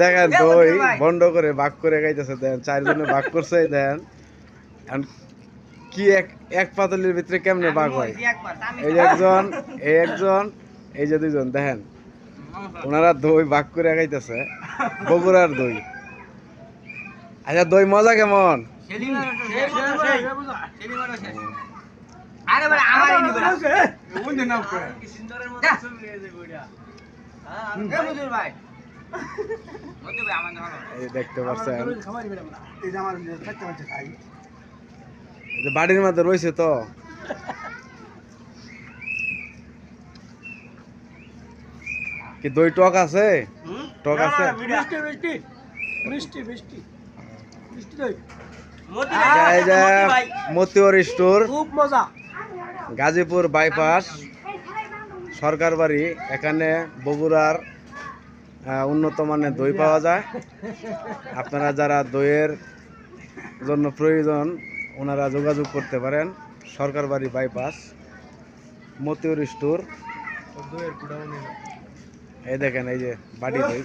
দেখেন দই বন্ধ করে ভাগ করে গাইতেছে দেন চারজনে ভাগ করছে দেন কি এক এক পাতলির ভিতরে কেমনে ভাগ হয়? এই একজন এই একজন এই যে দুইজন দেখেন। ওনারা দই ভাগ করে গাইতেছে বগুড়ার দই। আচ্ছা দই মজা কেমন? আরে আমার দেখতে পাচ্ছেন। বাড়ির মধ্যে রয়েছে তো। কি দই টক আছে? টক আছে? মতিওর স্টোর। খুব মজা। গাজীপুর বাইপাস। সরকার বাড়ি, এখানে বগুড়ার উন্নত মানের দই পাওয়া যায়। আপনারা যারা দইয়ের জন্য প্রয়োজন, ওনারা যোগাযোগ করতে পারেন। সরকার বাড়ি বাইপাস মতিউর স্টোর। এই দেখেন, এই যে বাড়ি দই।